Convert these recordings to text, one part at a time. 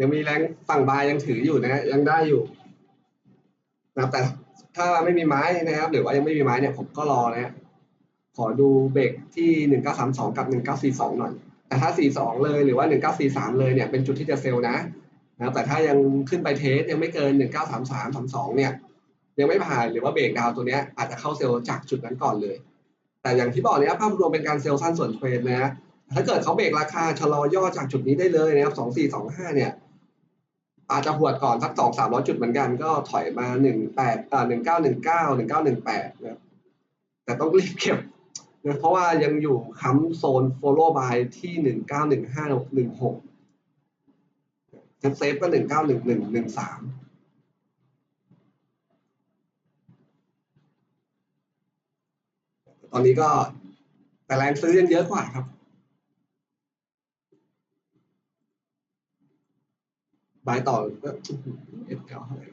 ยังมีแรงฝั่งบายยังถืออยู่นะฮะยังได้อยู่นะครับแต่ถ้าไม่มีไม้นะครับ หรือว่ายังไม่มีไม้เนี่ยผมก็รอนะฮะขอดูเบรกที่หนึ่งเก้าสามสองกับหนึ่งเก้าสี่สองหน่อย แต่ถ้าสี่สองเลยหรือว่าหนึ่งเก้าสี่สามเลยเนี่ยเป็นจุดที่จะเซลนะนะครับแต่ถ้ายังขึ้นไปเทสยังไม่เกินหนึ่งเก้าสามสามสามสองเนี่ย ยังไม่ผ่านหรือว่าเบรกดาวตัวเนี้ยอาจจะเข้าเซลจากจุดนั้นก่อนเลย แต่อย่างที่บอกเนี้ยภาพรวมเป็นการเซลล์สั้นส่วนเทรดนะถ้าเกิดเขาเบรกราคาชะลอย่อจากจุดนี้ได้เลยนะครับสองสี่สองห้าเนี่ย อาจจะหวดก่อนสักสองสามร้อยจุดเหมือนกัน ก็ถอยมาหนึ่งแปดอ่าหนึ่งเก้าหนึ่งเก้าหนึ่งเก้าหนึ่งแปดนะแต่ต้องรีบเก็บนะเพราะว่ายังอยู่ค้ำโซน follow by ที่หนึ่งเก้าหนึ่งห้าหนึ่งหกเซฟเซฟก็หนึ่งเก้าหนึ่งหนึ่งหนึ่งสามตอนนี้ก็แต่แรงซื้อยังเยอะกว่าครับ บายต่อก็เอ็ดเก้าเท่าไหร่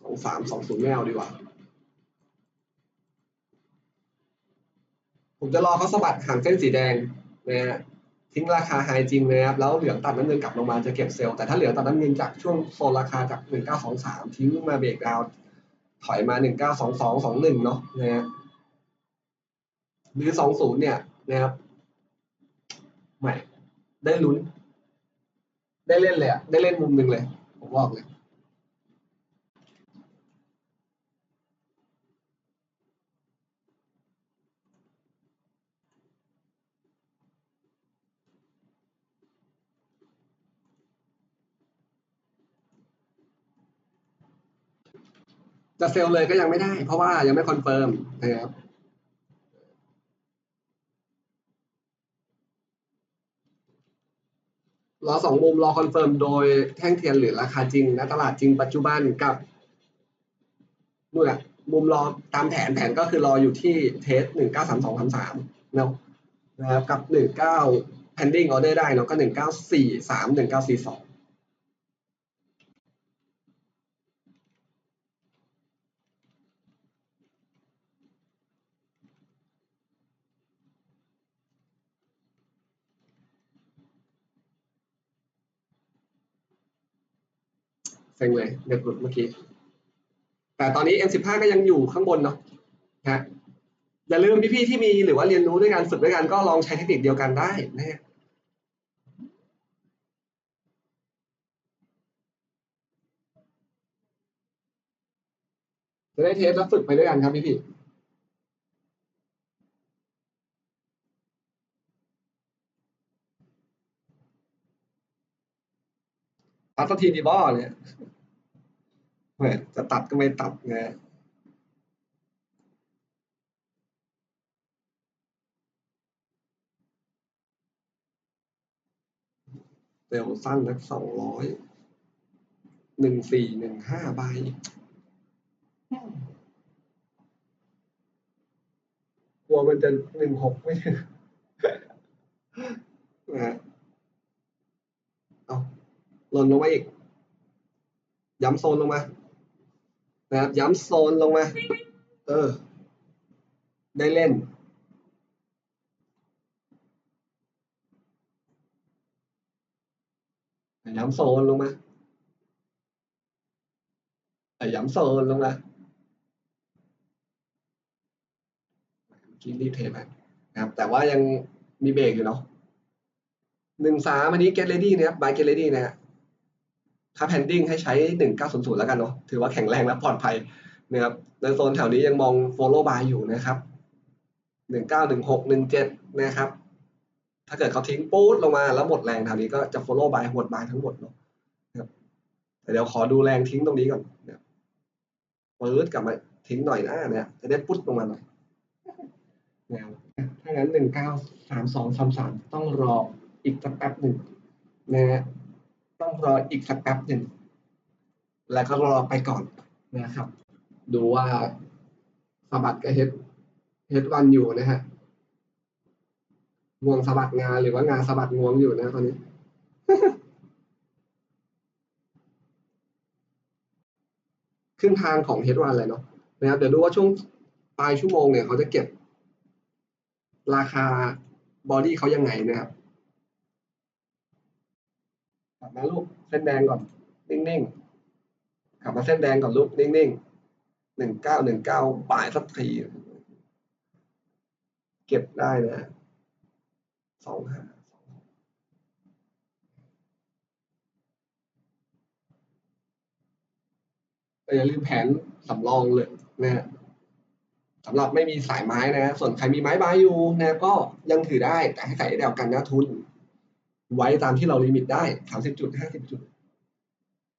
สองสามสองศูนย์ไม่เอาดีกว่า ผมจะรอเขาสะบัดห่างเส้นสีแดงนะฮะทิ้งราคาไฮจริงนะครับ แล้วเหลืองตัดน้ำเงินกลับลงมาจะเก็บเซลล์ แต่ถ้าเหลืองตัดน้ำเงินจากช่วงโซนราคาจาก 1923 ทิ้งมาเบรกดาวถอยมา 192221 เนาะนะฮะ หรือ20เนี่ยนะครับใหม่ได้ลุ้น ได้เล่นเลยอะได้เล่นมุมหนึ่งเลย ผมบอกเลยจะเซลล์เลยก็ยังไม่ได้ เพราะว่ายังไม่คอนเฟิร์มนะครับ รอสองมุมรอคอนเฟิร์มโดยแท่งเทียนหรือราคาจริงณตลาดจริงปัจจุบันกับนู่นแหละมุมรอตามแผนแผนก็คือรออยู่ที่เทสหนึ่งเก้าสามสองสามสามเนาะนะครับกับหนึ่งเก้า pending order ได้เนาะก็หนึ่งเก้าสี่สามหนึ่งเก้าสี่สอง เซ็งเลยเด็ดหลุดเมื่อกี้ แต่ตอนนี้ M15 ก็ยังอยู่ข้างบนเนาะฮะอย่าลืมพี่ๆที่มีหรือว่าเรียนรู้ด้วยการฝึกด้วยกันก็ลองใช้เทคนิคเดียวกันได้นะฮะจะได้เทสแล้วฝึกไปด้วยกันครับพี่ๆ สักทีดีบอเนี่ยแหมจะตัดก็ไม่ตัดนะเร็วสั้นนักสองร้อยหนึ่งสี่หนึ่งห้าใบกลัวมันจะหนึ่งหกไม่ถึงนะฮะเอา หล่นลงมาอีก ย้ำโซนลงมา นะครับ ย้ำโซนลงมา เออ ได้เล่น ย้ำโซนลงมาย้ำโซนลงมาเมื่อกี้รีเทไปนะครับ แต่ว่ายังมีเบรกอยู่เนาะหนึ่งสามอันนี้ get ready นะครับ by get ready นะฮะ ถ้า pending ให้ใช้หนึ่งเก้าศูนย์ศูนย์แล้วกันเนาะถือว่าแข็งแรงและปลอดภัยนะครับในโซนแถวนี้ยังมอง follow buy อยู่นะครับหนึ่งเก้าหนึ่งหกหนึ่งเจ็ดนะครับ ถ้าเกิดเขาทิ้งปู๊ดลงมาแล้วหมดแรงแถวนี้ก็จะ follow buy หมด buy ทั้งหมดเนาะครับแต่เดี๋ยวขอดูแรงทิ้งตรงนี้ก่อนนะครับปื๊ดกลับมาทิ้งหน่อยนะเนี่ยจะได้ปุ๊ดลงมาหน่อยนะครับถ้างั้นหนึ่งเก้าสามสองสามสามต้องรออีกสักแป๊บหนึ่งนะฮะ ต้องรออีกสักแป๊บหนึ่ง แล้วก็รอไปก่อนนะครับ ดูว่าสะบัดกับเฮดเฮดวันอยู่นะฮะงวงสะบัดงาหรือว่างาสะบัดงวงอยู่นะตอนนี้ครึ่งทางของเฮดวันเลยเนาะนะครับเดี๋ยวดูว่าช่วงปลายชั่วโมงเนี่ยเขาจะเก็บ ราคาบอดี้เขายังไงนะครับ กลับมาลูกเส้นแดงก่อน นิ่งๆกลับมาเส้นแดงก่อนลูกนิ่งๆหนึ่งเก้าหนึ่งเก้าบ่ายสักทีเก็บได้นะสองห้าอย่าลืมแผนสำรองเลยนะสำหรับไม่มีสายไม้นะ ส่วนใครมีไม้ใบอยู่นะก็ยังถือได้แต่ให้ใส่เดียวกันนะทุน ไว้ตามที่เราลิมิตได้สามสิบจุดห้าสิบจุด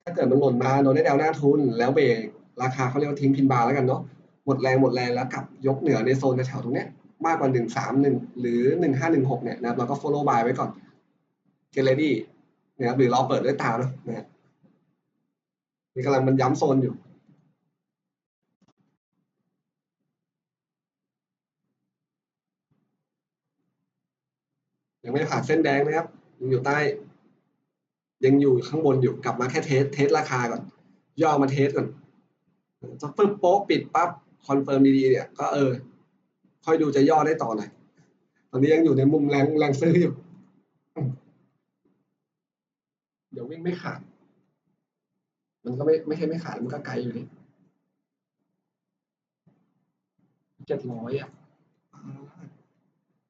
ถ้าเกิดมันหล่นมาโดนได้แนวหน้าทุน แล้วเบรกราคาเขาเรียกว่าทิ้งพินบาร์แล้วกันเนาะหมดแรงหมดแรงแล้วกลับยกเหนือในโซนแถวตรงเนี้ยมากกว่าหนึ่งสามหนึ่งหรือหนึ่งห้าหนึ่งหกเนี่ยนะครับเราก็ follow buy ไว้ก่อน get ready นะครับหรือเราเปิดด้วยตาเนาะนะนี่กำลังมันย้ำโซนอยู่ยังไม่ผ่านเส้นแดงนะครับ ยังอยู่ใต้ ยังอยู่ข้างบนอยู่กลับมาแค่เทสเทสราคาก่อน ย่อมาเทสก่อนจะปึ๊บโป๊กปิดปั๊บคอนเฟิร์มดีๆเนี่ย ก็เออ ค่อยดูจะย่อได้ต่อหน่อยตอนนี้ยังอยู่ในมุมแรงแรงซื้ออยู่ เดี๋ยววิ่งไม่ขาด มันก็ไม่ไม่ใช่ไม่ขาดมันก็ไกลอยู่ดิเจ็ดร้อยอะ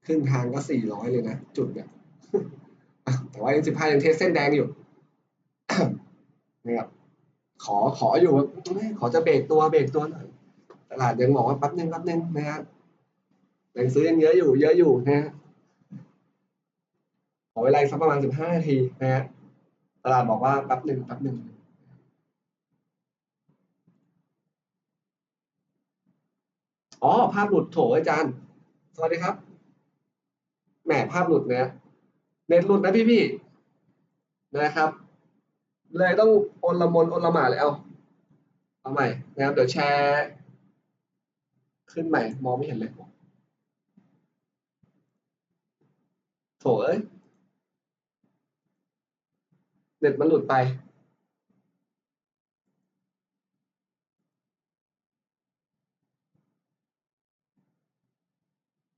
ครึ่งทางก็สี่ร้อยเลยนะ จุดเนี่ย แต่ว่ายังสิบห้ายังเทสเส้นแดงอยู่นะครับขอขออยู่ขอจะเบรกตัวเบรกตัวหน่อยตลาดยังบอกว่าแป๊บนึงแป๊บนึงนะครับแรงซื้อยังเยอะอยู่ เยอะอยู่นะฮะขอเวลาสักประมาณสิบห้านาทีนะฮะตลาดบอกว่าแป๊บหนึ่งแป๊บหนึ่งอ๋อ ภาพหลุดโถอาจารย์ สวัสดีครับ แหมภาพหลุดเนี่ย เน็ตหลุดนะพี่พี่นะครับ เลยต้องโอนละมนโอนละหมาเลยเอาเอาใหม่นะครับเดี๋ยวแชร์ ขึ้นใหม่ มองไม่เห็นเลยโถเอ้ยเน็ตมันหลุดไป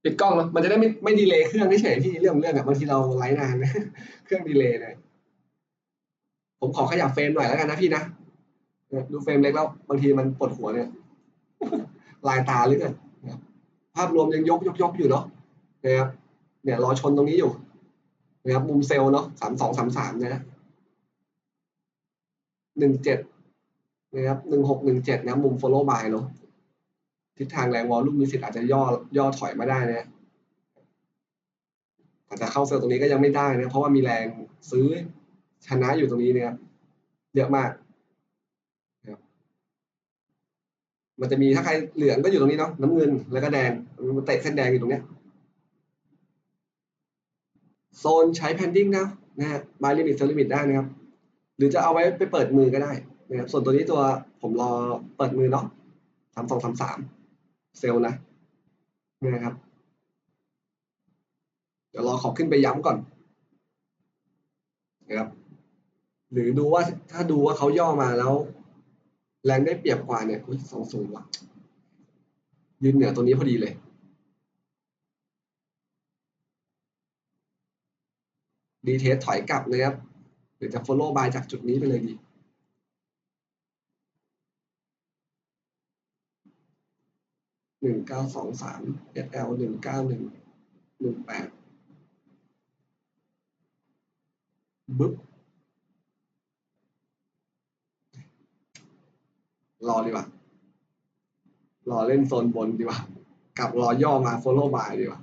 ปิดกล้องแล้วมันจะได้ไม่ไม่ดีเลย์เครื่องเฉยๆพี่เรื่องเรื่องอะบางทีเราไลฟ์นานนะเครื่องดีเลย์เลย ผมขอขยับเฟรมหน่อยแล้วกันนะพี่นะดูเฟรมเล็กแล้วบางทีมันปวดหัวเนี่ยลายตาหรือเกินภาพรวมยังยกยกยกอยู่เนาะนะครับเนี่ยรอชนตรงนี้อยู่นะครับมุมเซลล์เนาะสามสองสามสามนะหนึ่งเจ็ดนะครับหนึ่งหกหนึ่งเจ็ดนะมุม follow by เนาะ ทิศทางแรงวอลลุ่มมีสิทธิ์อาจจะย่อย่อถอยมาได้นะแต่จะเข้าเซลล์ตรงนี้ก็ยังไม่ได้นะเพราะว่ามีแรงซื้อชนะอยู่ตรงนี้นะครับเยอะมากนะครับมันจะมีถ้าใครเหลืองก็อยู่ตรงนี้เนาะน้ำเงินแล้วก็แดงมันเตะเส้นแดงอยู่ตรงเนี้ยโซนใช้แพนดิ้งนะนะฮะบายลิมิตเซลลิมิตได้นะครับ หรือจะเอาไว้ไปเปิดมือก็ได้นะครับส่วนตัวนี้ตัวผมรอเปิดมือเนาะสามสองสามสาม เซลล์นะนะครับ เดี๋ยวรอขอขึ้นไปย้ำก่อนนะครับ หรือดูว่าถ้าดูว่าเขาย่อมาแล้ว แรงได้เปรียบกว่าเนี่ยสองศูนย์ว่ะ ยืนเหนือตัวนี้พอดีเลยดีเทสถอยกลับนะครับหรือจะ follow by จากจุดนี้ไปเลยดี หนึ่งเก้าสองสามเอสลหนึ่งเก้าหนึ่งหนึ่งแปดบึ๊บรอดีกว่ารอเล่นโซนบนดีกว่ากลับรอย่อมาโฟลว์บายดีกว่า